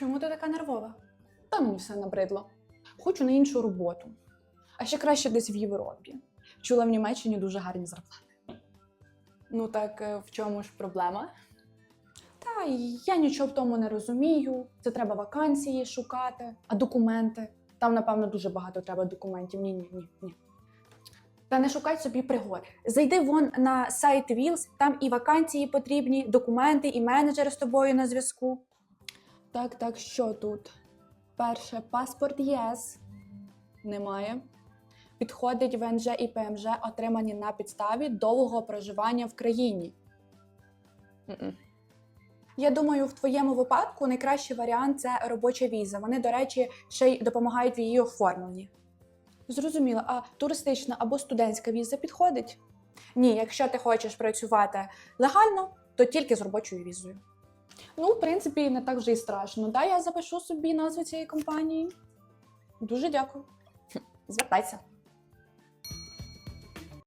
Чому ти така нервова? Та мені все набридло. Хочу на іншу роботу. А ще краще десь в Європі. Чула в Німеччині дуже гарні зарплати. Ну так е, в чому ж проблема? Та я нічого в тому не розумію. Це треба вакансії шукати, а документи. Там, напевно, дуже багато треба документів. Ні, ні, ні, ні. Та не шукай собі пригод. Зайди вон на сайт Wheels, там і вакансії потрібні, документи, і менеджери з тобою на зв'язку. Так, так, що тут? Перше, паспорт ЄС немає. Підходить ВНЖ і ПМЖ, отримані на підставі довгого проживання в країні. Мгм. Я думаю, в твоєму випадку найкращий варіант це робоча віза. Вони, до речі, ще й допомагають в її оформленні. Зрозуміло, а туристична або студентська віза підходить? Ні, якщо ти хочеш працювати легально, то тільки з робочою візою. Ну, в принципі, не так вже і страшно. Да, я запишу собі назву цієї компанії. Дуже дякую. Звертайся.